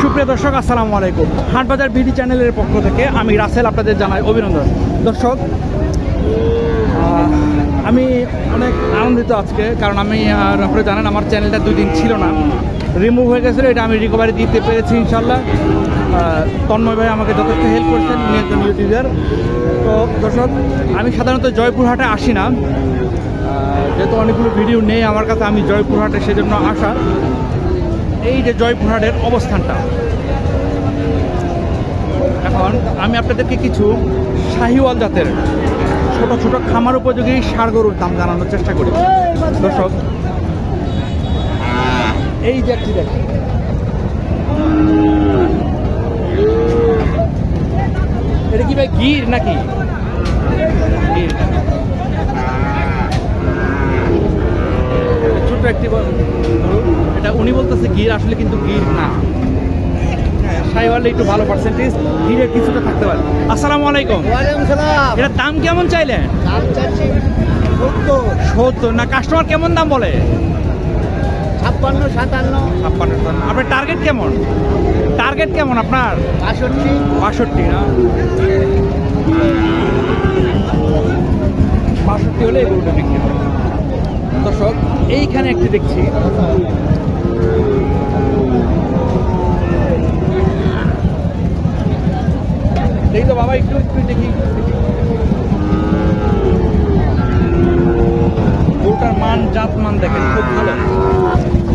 সুপ্রিয় দর্শক, আসসালামু আলাইকুম। হাটবাজার বিডি চ্যানেলের পক্ষ থেকে আমি রাসেল আপনাদের জানাই অভিনন্দন। দর্শক আমি অনেক আনন্দিত আজকে, কারণ আমি আর আপনারা জানেন আমার চ্যানেলটা দুই দিন ছিল না। রিমুভ হয়ে গেছিল, এটা আমি রিকভারি দিতে পেরেছি ইনশাল্লাহ তন্ময় ভাই আমাকে যথেষ্ট হেল্প করছেন, উনি একজন ইউটিউবার তো দর্শক, আমি সাধারণত জয়পুরহাটে আসি না। যেহেতু অনেকগুলো ভিডিও নেই আমার কাছে, আমি জয়পুরহাটে সেজন্য আসা। এই যে জয়পুরহাটের অবস্থানটা। এখন আমি আপনাদেরকে কিছু শাহিওয়াল জাতের ছোট ছোট খামার উপযোগী ষাড় গরুর দাম জানানোর চেষ্টা করি। দর্শক, এই যে একটি দেখেন। এটা কি ভাই গির নাকি? গির। একটি গরু এটা উনি বলতেছে গির আসলে কিন্তু গির না। সাইওয়ালে একটু ভালো পার্সেন্টেজ গিরের কিছুটা থাকতে পারে। আসসালামু আলাইকুম। ওয়ালাইকুম সালাম। এটা দাম কেমন চাইলেন? সত্তর। না কাস্টমার কেমন দাম বলে? ছাপ্পান্ন সাতান্ন। ছাপ্পান্ন সাতান্ন। আপনার টার্গেট কেমন? টার্গেট কেমন আপনার? বাষট্টি। বাষট্টি না? বাষট্টি হলে এই বিক্রি হবে। দর্শক, এইখানে একটি দেখছি। দেখি তো বাবা, একটু একটু দেখি। গরুটার মান জাত মান দেখেন, খুব ভালো।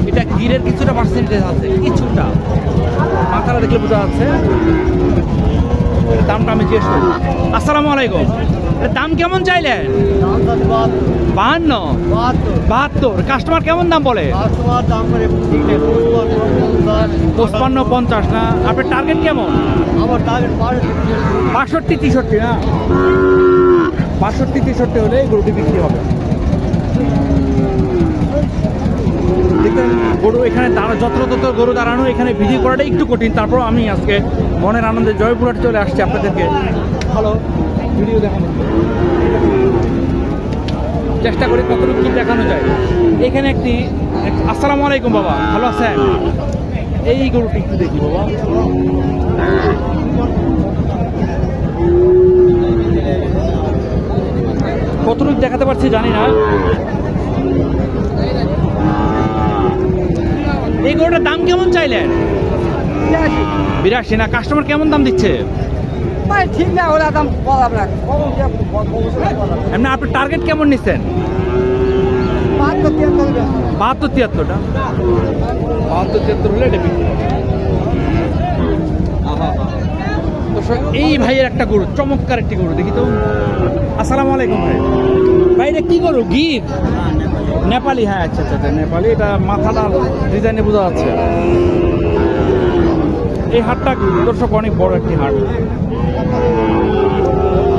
এটা গিরের কিছুটা পার্সেন্টেজ আছে, কিছুটা। মাথাটা দেখলে বোঝা যাচ্ছে। দামটা আমি জিজ্ঞেস করি। আসসালামু আলাইকুম। দাম কেমন বাহাত্তর বাহান্ন। বাহাত্তর। কাস্টমার কেমন দাম বলে? পঁচপান্ন, পঞ্চাশ না? আপনার টার্গেট কেমন? বাষট্টি, তেষট্টি না? বাষট্টি, তেষট্টি হলে গরুটি বিক্রি হবে। গরু এখানে দাঁড়া যত্রতত্র গরু দাঁড়ানো, এখানে ভিডিও করাটা একটু কঠিন। তারপর আমি আজকে মনের আনন্দে জয়পুরহাট চলে আসছি আপনাদেরকে। ভালো ভিডিও দেখানো চেষ্টা করি কতটুকু কি দেখানো যায়। এখানে একটি আসসালামু আলাইকুম বাবা, ভালো আছেন? এই গরুটি একটু দেখি বাবা। কতটুকু দেখাতে পারছি জানি না। এই গরুটার দাম কেমন চাইলেন? বিরাশি না কাস্টমার কেমন দাম দিচ্ছে? ভাই ঠিক না ওরা দাম এমনি আপনার টার্গেট কেমন নিচ্ছেন? বাহাত্তর তিয়াত্তরটা। বাহাত্তর তিয়াত্তর হলে এটা বিক্রি আহা। দর্শক, এই ভাইয়ের একটা গরু চমৎকার একটি গরু দেখি তো। আসসালামু আলাইকুম ভাই। ভাই এটা কি গরু? গির? নেপালি হ্যাঁ আচ্ছা আচ্ছা আচ্ছা, নেপালি। এটা মাথাটা ডিজাইনে বোঝা যাচ্ছে। এই হাটটা দর্শক অনেক বড় একটি হাট।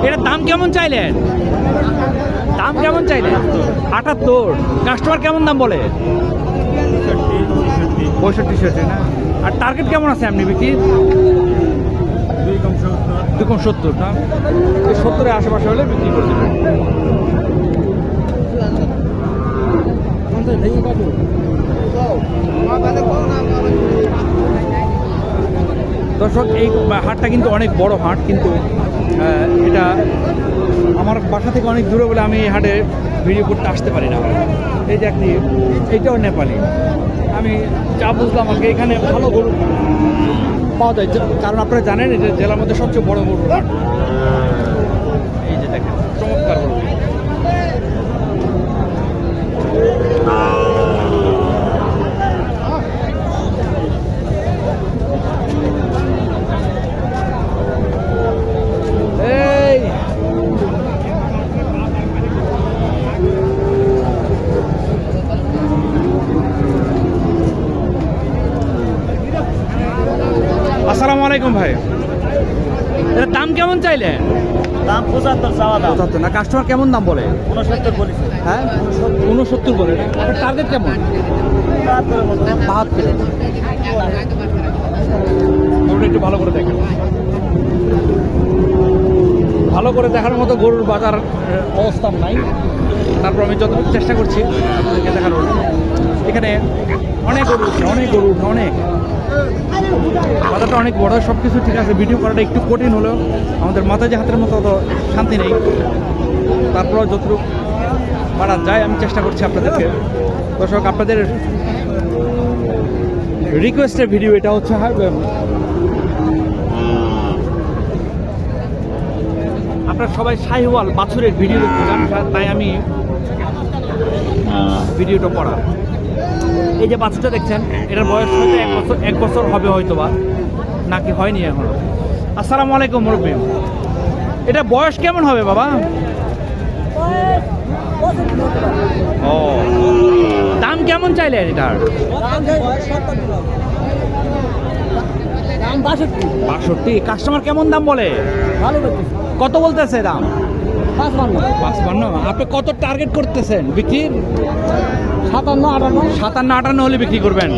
এটার দাম কেমন চাইলেন? দাম কেমন চাইলেন? আটাত্তর। কাস্টমার কেমন দাম বলে? পঁয়ষট্টি ষাটটি না আর টার্গেট কেমন আছে আপনি বিক্রি কম সত্তর, না? সত্তরের আশেপাশে হলে বিক্রি করে দেবেন। দর্শক, এই হাটটা কিন্তু অনেক বড় হাট, কিন্তু এটা আমার বাসা থেকে অনেক দূরে বলে আমি এই হাটে ভিডিও করতে আসতে পারি না। এই যে একটি, এইটাও নেপালি। আমি যা বুঝলাম, আমাকে এখানে ভালো গরু পাওয়া যায় কারণ আপনারা জানেন এটা জেলার মধ্যে সবচেয়ে বড় হাট এই যে দেখেন, চমৎকার। আসসালামু আলাইকুম ভাই। এর দাম কেমন চাইলেন দাম পঁচাত্তর চাওয়া দাম। পঁচাত্তর না? কাস্টমার কেমন দাম বলে? উনসত্তর বলিস হ্যাঁ? উনসত্তর বলে টার্গেট কেমন? বাহাত্তর একটু ভালো করে দেখেন। ভালো করে দেখার মতো গরুর বাজার আহ, অবস্থা নাই। তারপর আমি যতটুকু চেষ্টা করছি আপনাদেরকে দেখানোর। এখানে অনেক গরু উঠে অনেক গরু উঠে অনেক। মাথাটা অনেক বড় সব কিছু ঠিক আছে ভিডিও করাটা একটু কঠিন হলেও আমাদের মাথা যে হাতের মতো অত শান্তি নেই। তারপরেও যতটুকু পারা যায় আমি চেষ্টা করছি আপনাদেরকে। দর্শক আপনাদের রিকোয়েস্টের ভিডিও এটা হচ্ছে হ্যাঁ, আপনারা সবাই শাহিওয়াল বাছুরের ভিডিও দেখতে চান তাই আমি ভিডিওটা করা এই যে বাচ্চাটা দেখছেন এটার বয়স হয়তো এক বছর এক বছর হবে হয়তো বা নাকি হয়নি এখনও। আসসালামু আলাইকুম মুরব্বী। এটা বয়স কেমন হবে বাবা? ও। দাম কেমন চাইলেন এটার? দাম বাষট্টি। কাস্টমার কেমন দাম বলে? কত বলতেছে দাম? পাঁচ বান্ন পাঁচপান্ন। আপনি কত টার্গেট করতেছেন? বিক্রির? সাতান্ন আটান্ন। সাতান্ন আটান্ন হলে বিক্রি করবেন।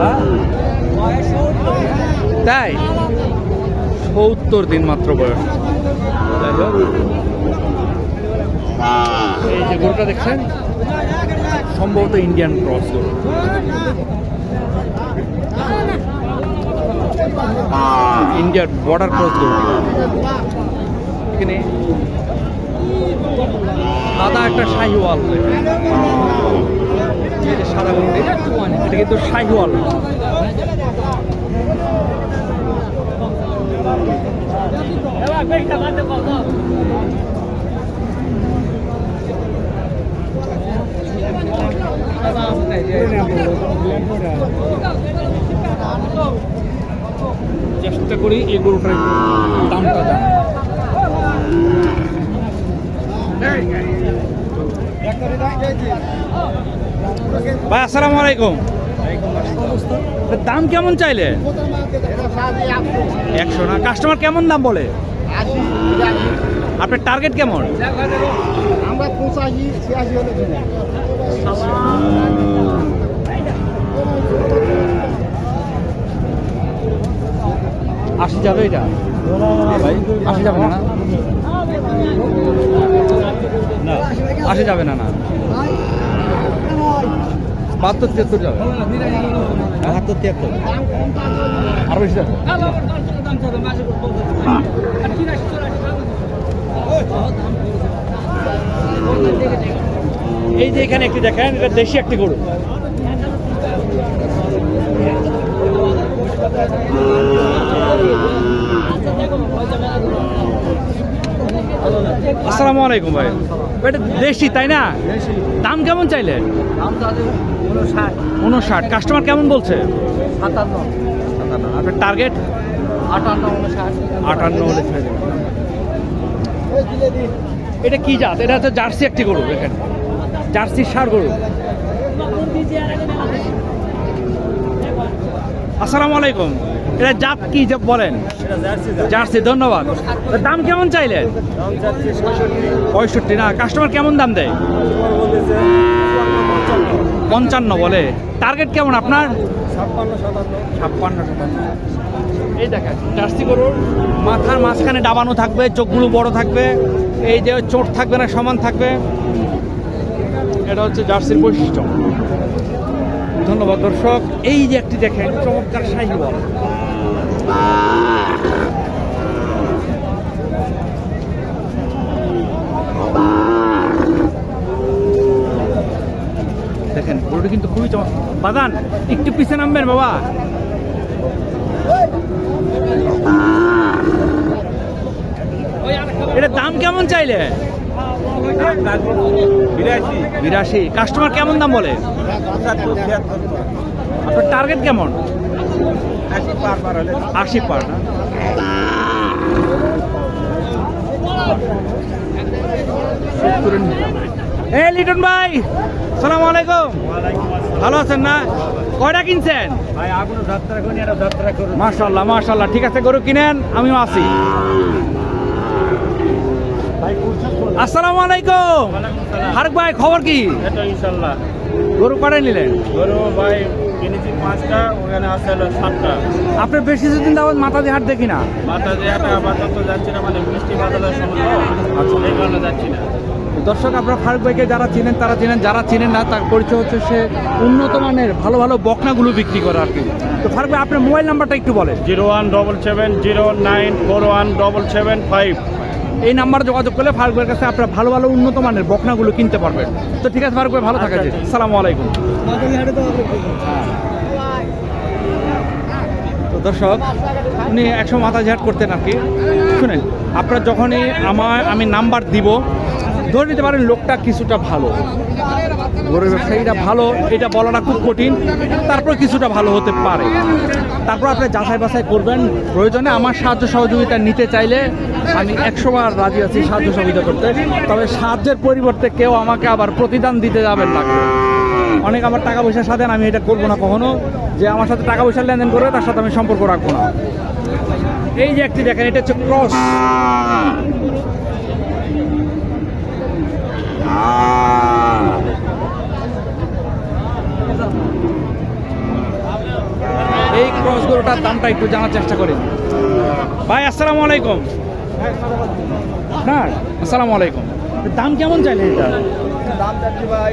হ্যাঁ? তাই? সত্তর দিন মাত্র বয়স। যাই এই যে গরুটা দেখছেন? সম্ভবত ইন্ডিয়ান ক্রস গরু। ইন্ডিয়ার বর্ডার ক্রস গরু। এখানে সাদা একটা শাহিওয়াল। সাদা গরুটি এটা কিন্তু শাহিওয়াল। চেষ্টা করি এই গরুটার একটু দামটা জানা ভাই আসসালামু আলাইকুম। দাম কেমন চাইলে? একশো না। কাস্টমার কেমন দাম বলে? আপনার টার্গেট কেমন। আশি যাবে এটা? ভাই আশি যাবে না? না আশি যাবে না না। বাহাত্তর তিয়াত্তর যাবে। বাহাত্তর তিয়াত্তর। আরও বেশি যাবে এই যে এখানে একটি দেখেন এটা দেশি একটি গরু। আসসালামু আলাইকুম ভাই। এটা দেশি তাই না? দাম কেমন চাইলে উনষাট। কাস্টমার কেমন বলছে? সাতান্ন। আপনার টার্গেট আটান্ন আটান্ন হলে ছেড়ে দেবেন। এটা কি জাত? এটা হচ্ছে জার্সি একটি গরু এখানে। জার্সি সার গরু। আসসালামু আলাইকুম। এটা জাত কি যে বলেন? জার্সি ধন্যবাদ। দাম কেমন চাইলেন? পঁয়ষট্টি। না কাস্টমার কেমন দাম দেয়? পঞ্চান্ন বলে। টার্গেট কেমন আপনার? ছাপ্পান্ন সাতান্ন। ছাপ্পান্ন সাতান্ন। এই দেখেন জার্সি গরুর মাথার মাঝখানে ডাবানো থাকবে চোখগুলো বড় থাকবে এই যে চোট থাকবে না সমান থাকবে। এটা হচ্ছে জার্সির বৈশিষ্ট্য। ধন্যবাদ দর্শক। এই যে একটি দেখেন চমৎকার শাহিওয়াল। দেখেন, গরুটি কিন্তু খুবই চমৎকার বাদান একটু পিছে নামবেন বাবা। এটা দাম কেমন চাইলে? বিরাশি। কাস্টমার কেমন দাম বলে? আপনার টার্গেট কেমন? আশি পার, না? লিটন ভাই সালাম আলাইকুম। ভালো আছেন না? কয়টা কিনছেন? মাশাল্লাহ মাশাল্লাহ ঠিক আছে গরু কিনেন আমিও আছি। আসসালামু আলাইকুম। হারক ভাই খবর কি? গরু কটাই নিলেন? গরু ভাই কিনেছি পাঁচটা ওখানে আছে হলো সাতটা। আপনার বেশ কিছুদিন মাথা দিয়ে হাট দেখি না? মাথা দিয়ে একটা আপাতত যাচ্ছি না মানে বৃষ্টি বাদলের সময় আচ্ছা। এই কারণে যাচ্ছি না। দর্শক আপনারা ফারুক ভাইকে যারা চিনেন তারা চিনেন যারা চিনেন না তার পরিচয় হচ্ছে সে উন্নত মানের ভালো ভালো বকনাগুলো বিক্রি করে আর কি। তো ফারুক ভাই আপনার মোবাইল নাম্বারটা একটু বলেন। Zero one double seven zero nine four one double seven five. এই নাম্বারে যোগাযোগ করলে ফারুক ভাইয়ের কাছে আপনারা ভালো ভালো উন্নত মানের বকনাগুলো কিনতে পারবেন। তো ঠিক আছে ফারুক ভাই ভালো থাকা সালাম যায় সালামু আলাইকুম। তো দর্শক উনি একশো মাথা ঝাট করতেন আর কি। শুনেন আপনারা যখনই আমার আমি নাম্বার দিব ধরে নিতে পারেন লোকটা কিছুটা ভালো। ব্যবসায়ীটা ভালো, এটা বলাটা খুব কঠিন, তারপর কিছুটা ভালো হতে পারে। তারপর আপনি যাচাই বাছাই করবেন, প্রয়োজনে আমার সাহায্য সহযোগিতা নিতে চাইলে আমি একশো বার রাজি আছি সাহায্য সহযোগিতা করতে। তবে সাহায্যের পরিবর্তে কেউ আমাকে আবার প্রতিদান দিতে যাবেন না। অনেক আমার টাকা পয়সার সাথে আমি এটা করব না কখনো, যে আমার সাথে টাকা পয়সা লেনদেন করবে, তার সাথে আমি সম্পর্ক রাখব না। এই যে একটি দেখেন, এটা হচ্ছে ক্রস। এই ক্রস গরুটার দামটা একটু জানার চেষ্টা করি। ভাই, আসসালামু আলাইকুম। না আসসালামু আলাইকুম। দাম কেমন চাইলে এটা? দাম চাচ্ছি ভাই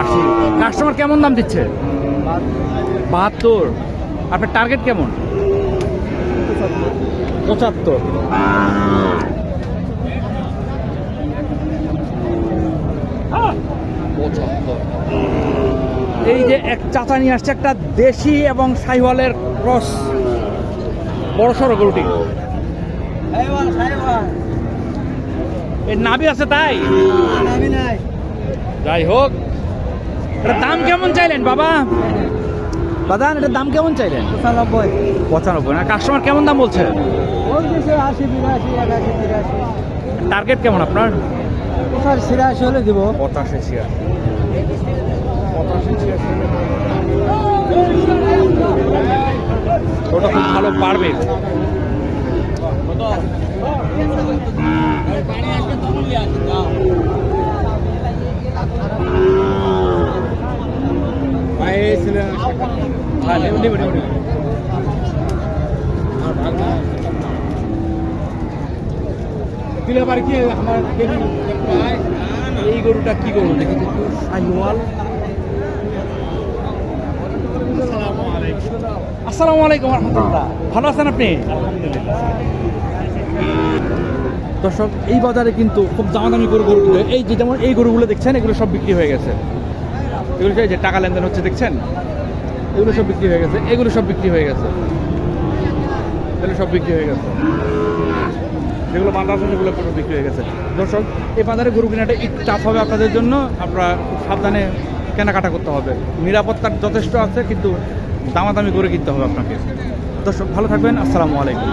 আশি। কাস্টমার কেমন দাম দিচ্ছে? বাহাত্তর। আপনার টার্গেট কেমন? পঁচাত্তর। পঁচাত্তর এই যে এক চাচা নিয়ে আসছে একটা দেশি এবং সাইওয়ালের ক্রস। বড় সড়ো গরুটি। এর নাভি আছে তাই? যাই হোক দাম কেমন চাইলেন বাবা? দাদা এটার দাম কেমন চাইলেন? পঁচানব্বই। পঁচানব্বই না? কাস্টমার কেমন দাম বলছে? টার্গেট কেমন আপনার? কোথায় ছিয়াশি হলে দিব। পঁচাশি পঁচাশি ছিয়াশি। ওটা খুব ভালো পারবে। নেব, নেব, নেব। এই গরুটা কি গরু দেখি। তো একটু আসসালামু আলাইকুম রহমতুল্লাহ। ভালো আছেন আপনি? দর্শক এই বাজারে কিন্তু খুব দামাদামি গরু গরুগুলো এই যে যেমন এই গরুগুলো দেখছেন এগুলো সব বিক্রি হয়ে গেছে। এগুলো যে টাকা লেনদেন হচ্ছে দেখছেন? এগুলো সব বিক্রি হয়ে গেছে। এগুলো সব বিক্রি হয়ে গেছে। এগুলো সব বিক্রি হয়ে গেছে। যেগুলো বাঁধা আছে সেগুলো পুরো বিক্রি হয়ে গেছে। দর্শক, এই বাজারে গরু কেনাটা একটু টাফ হবে আপনাদের জন্য। আপনারা সাবধানে কেনাকাটা করতে হবে। নিরাপত্তার যথেষ্ট আছে, কিন্তু দামাদামি করে কিনতে হবে আপনাকে। দর্শক, ভালো থাকবেন। আসসালামু আলাইকুম।